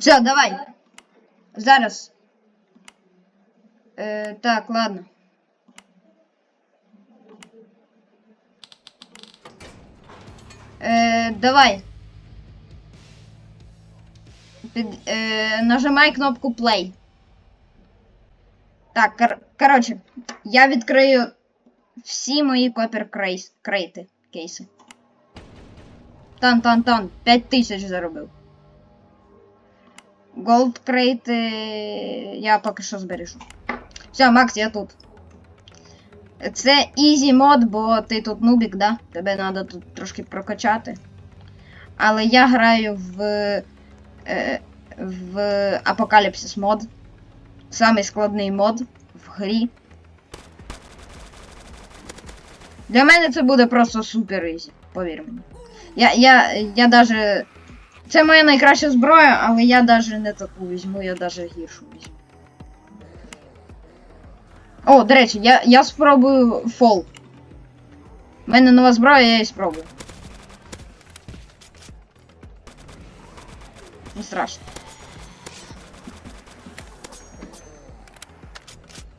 Все, давай. Зараз. Е, так, ладно. Е, давай. Під, е, нажимай кнопку play. Так, кор коротше, я відкрию всі мої копір крейс, крейти, кейси. Тан-тан-тан, 5 тисяч заробив. Голд крейти я поки що збережу. Все, Макс, я тут. Це ізі мод, бо ти тут нубік, да? Тебе треба тут трошки прокачати. Але я граю в. Е, в Апокаліпсис мод. Самий складний мод в грі. Для мене це буде просто супер ізі, повір мені. Я, я, я даже. Це моя найкраща зброя, але я даже не таку візьму, я даже гіршу візьму. О, до речі, я, я спробую фол. У мене нова зброя, я її спробую. Не страшно.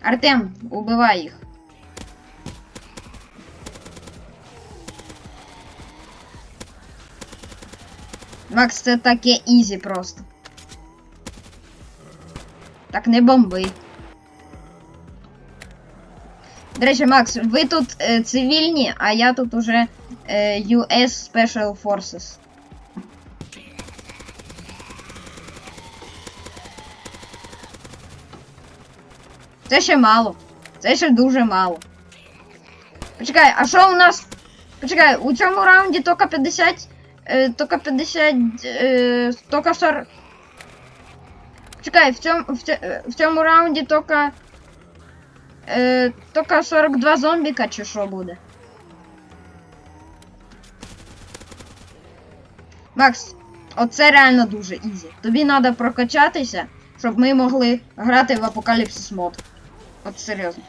Артем, убивай їх. Макс, це таке ізі просто. Так не бомби. До речі, Макс, ви тут е, цивільні, а я тут уже е, US Special Forces. Це ще мало. Це ще дуже мало. Почекай, а що у нас? Почекай, у цьому раунді тільки 50. Е, тільки 50. Е, тільки 40. Почекай, в цьому, в, цьому, в цьому раунді тільки. Е, тільки 42 зомбіка чи що буде? Макс, оце реально дуже ізі. Тобі треба прокачатися, щоб ми могли грати в Апокаліпсис мод. От серйозно.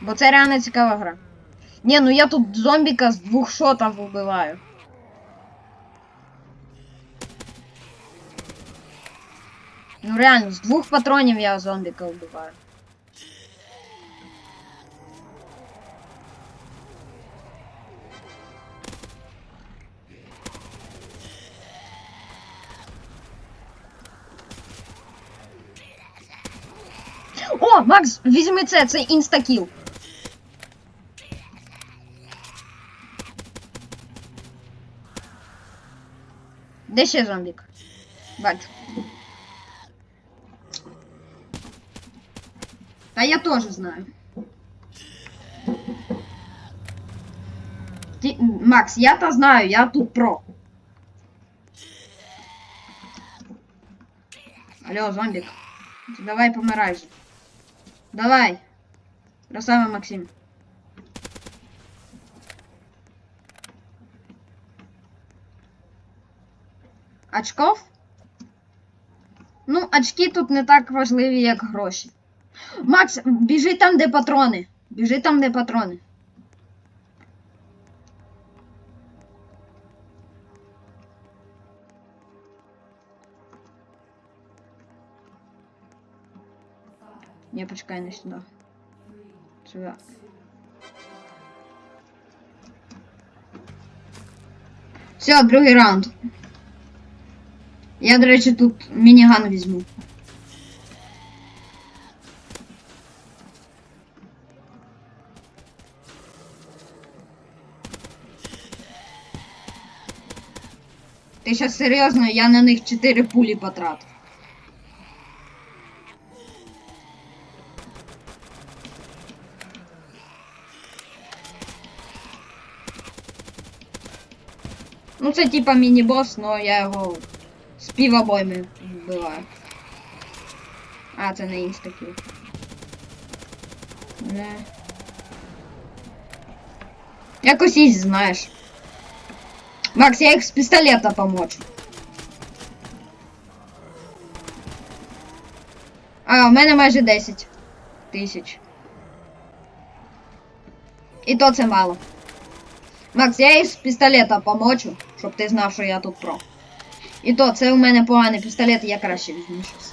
Бо це реально цікава гра. Ні, ну я тут зомбіка з двох шотів вбиваю. Ну реально, з двох патронів я зомбіка вбиваю. О, Макс, візьми це, це інстакіл. Де ще зомбік? Бачу. Та я теж знаю. Ти, Макс, я то знаю, я тут про. Алло, зомбик. Давай помирай же. Давай. Красава, Максим. Очков? Ну, очки тут не так важливі, як гроші. Макс, біжи там, де патрони. Біжи там, де патрони. Не, почекай, не сюди. Сюди. Все, другий раунд. Я, до речі, тут мініган візьму. Ти сейчас серйозно, я на них 4 пулі потратив. Ну це типа міні-бос, но я його з півобойми вбиваю. А, це не інстакіл. Не. Якось ізі знаєш. Макс, я їх з пістолета помочу. А, у мене майже 10 тисяч. І то це мало. Макс, я їх з пістолета помочу, щоб ти знав, що я тут про. І то, це у мене поганий пістолет, я краще візьму щось.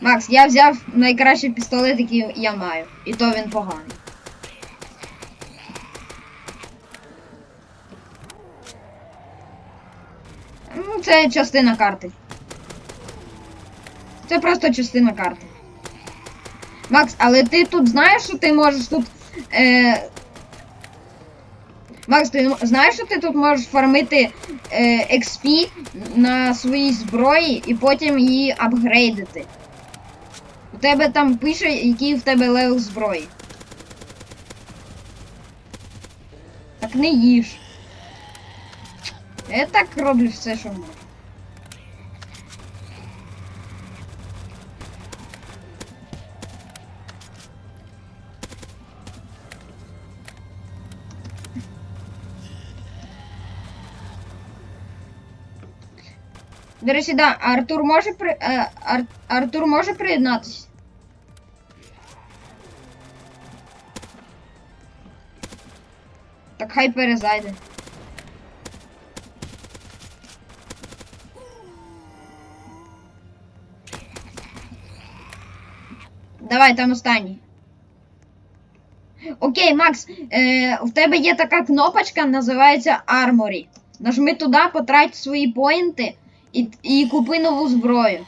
Макс, я взяв найкращий пістолет, який я маю. І то він поганий. Ну, це частина карти. Це просто частина карти. Макс, але ти тут знаєш, що ти можеш тут. Е... Макс, ти знаєш, що ти тут можеш фармити е, XP на своїй зброї і потім її апгрейдити. У тебе там пише, який в тебе левел зброї. Так не їж. Я так роблю все, що можу. До речі, да, Артур може при... е, Ар... Артур може приєднатися? Так хай перезайде. Давай, там останній. Окей, Макс, е, в тебе є така кнопочка, називається Armory. Нажми туди, потрать свої поінти і, і купи нову зброю.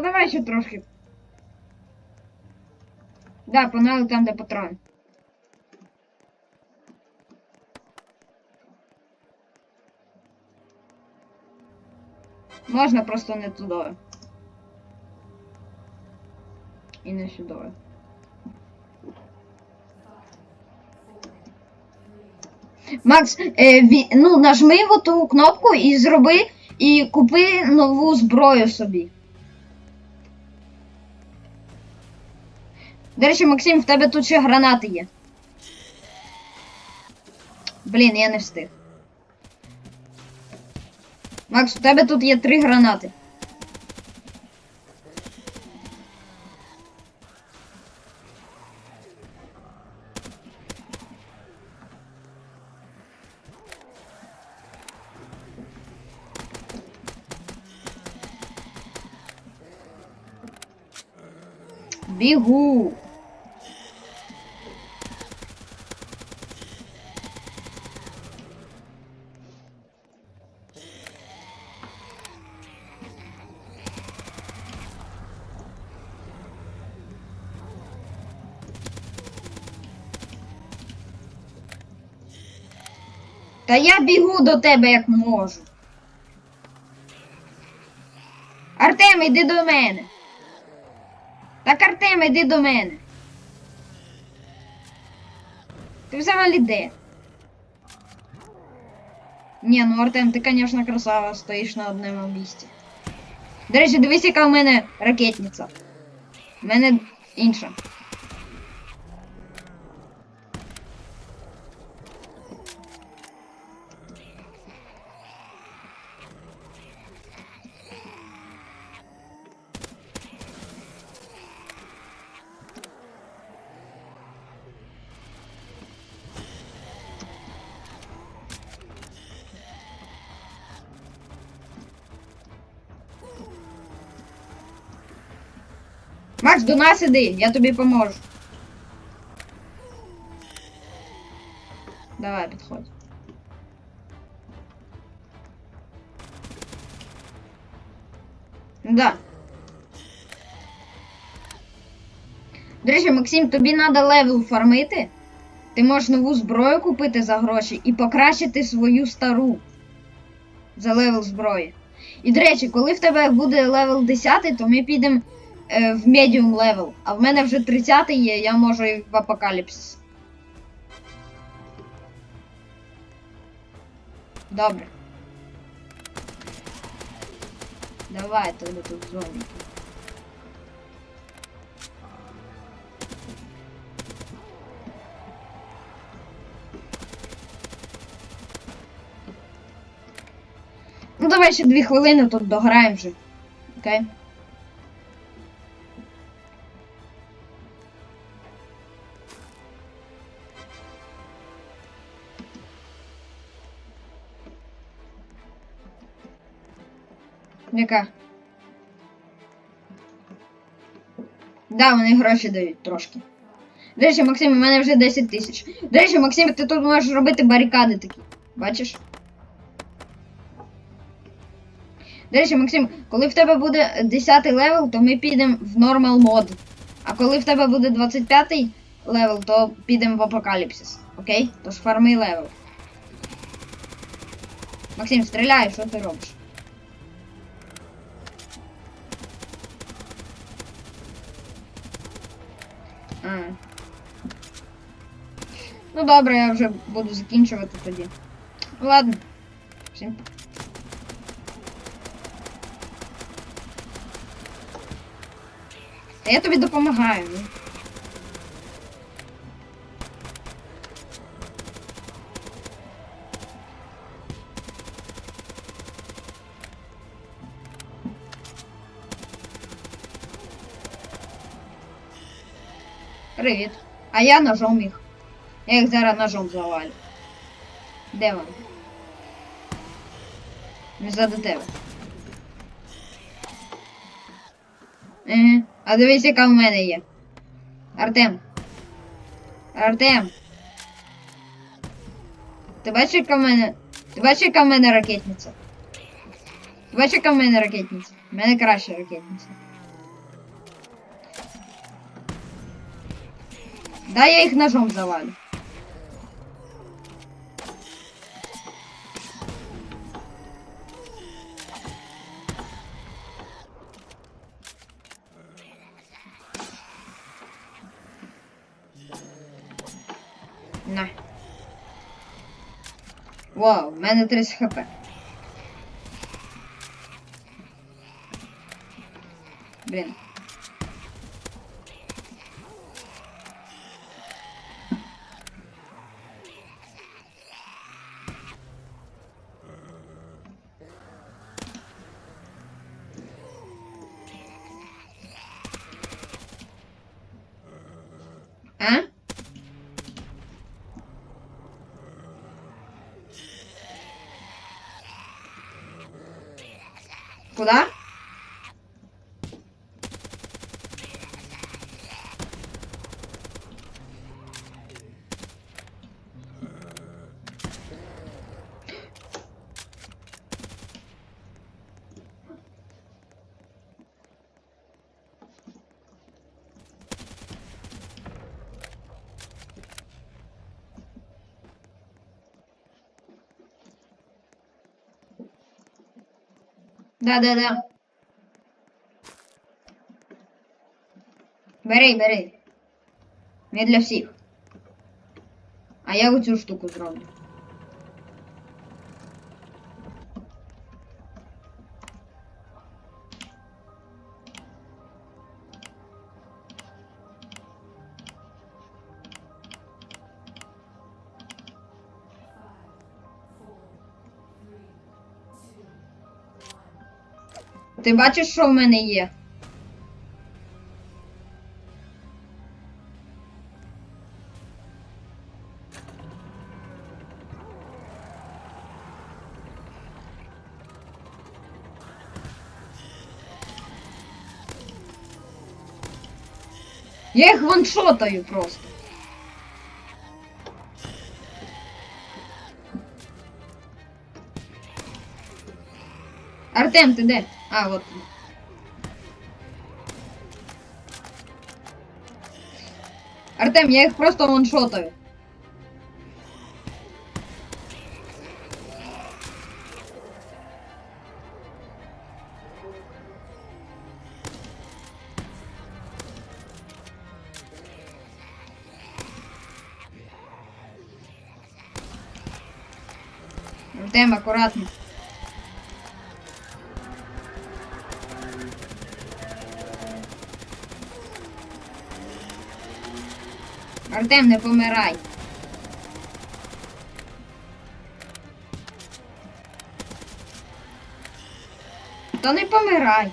Та давай ще трошки. Да, погнали там, де патрон. Можна просто не туди. І не сюди. Макс, е, ві, ну нажми в ту кнопку і зроби і купи нову зброю собі. До речі, Максим, в тебе тут ще гранати є. Блін, я не встиг. Макс, у тебе тут є три гранати. Бігу. Та я бігу до тебе як можу. Артем, іди до мене. Так, Артем, іди до мене. Ти взагалі де? Ні, ну Артем, ти, звісно, красава, стоїш на одному місці. До речі, дивись, яка в мене ракетниця. У мене інша. Макс, до нас іди, я тобі поможу. Давай, підходь. Да. До речі, Максим, тобі треба левел фармити. Ти можеш нову зброю купити за гроші і покращити свою стару за левел зброї. І до речі, коли в тебе буде левел 10, то ми підемо е, в медіум левел, а в мене вже 30 є, я можу і в апокаліпсис. Добре. Давай тоді тут зомбі. Ну давай ще дві хвилини тут дограємо вже. Окей? Яка? Да, вони гроші дають трошки. До Максим, у мене вже 10 тисяч. До Максим, ти тут можеш робити барикади такі. Бачиш? До речі, Максим, коли в тебе буде 10 левел, то ми підемо в нормал мод. А коли в тебе буде 25 левел, то підемо в апокаліпсис. Окей? Тож фарми левел. Максим, стріляй, що ти робиш? Ну добре, я вже буду закінчувати тоді. Ладно. Всім. Я тобі допомагаю. Привіт. А я ножом їх. Я їх зараз ножом завалю. Де вони? Не за до тебе. А дивись, яка в мене є. Артем. Артем. Ти бачиш, яка в мене. Ти бачиш, яка в мене ракетниця? Ти бачиш, яка в мене ракетниця? В мене краща ракетниця. Да, я їх ножом завалю. На. Вау, в мене 30 хп. Блін. А? Куда? Да-да-да. Бери, бери. Не для всіх. А я оцю штуку зроблю. Ти бачиш, що в мене є? Я їх ваншотаю просто. Артем, ти де? А, вот. Артем, я их просто ваншотаю. Артем, аккуратно. Артем, не помирай. Та не помирай.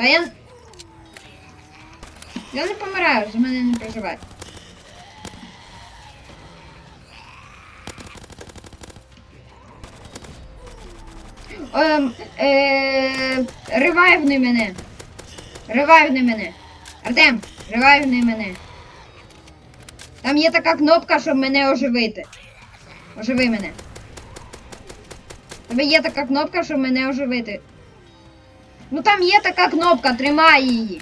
Та я. Я не помираю, за мене не переживай. Ем, е, ревайвни мене. Ревайвни мене. Артем, ревайвни мене. Там є така кнопка, щоб мене оживити. Оживи мене. Тебе є така кнопка, щоб мене оживити. Ну там є така кнопка, тримай її.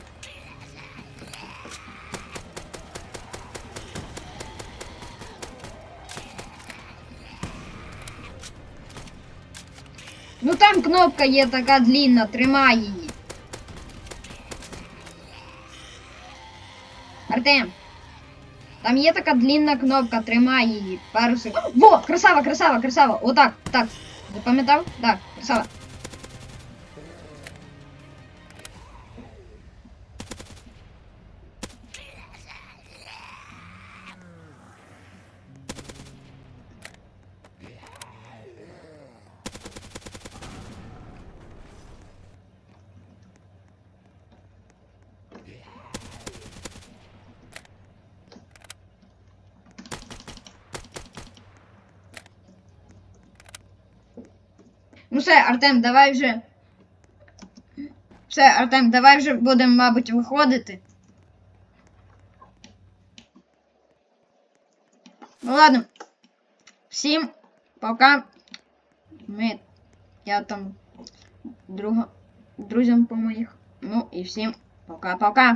Ну там кнопка є така длінна, тримай її. Артем. Там є така длінна кнопка, тримай її. Пару секунд. Во! Красава, красава, красава. Отак, так. Запам'ятав? Так, красава. Ну все, Артем, давай вже. Все, Артем, давай вже будемо, мабуть, виходити. Ну ладно. Всім пока. Ми. Я там друга, друзям по моїх. Ну і всім пока-пока.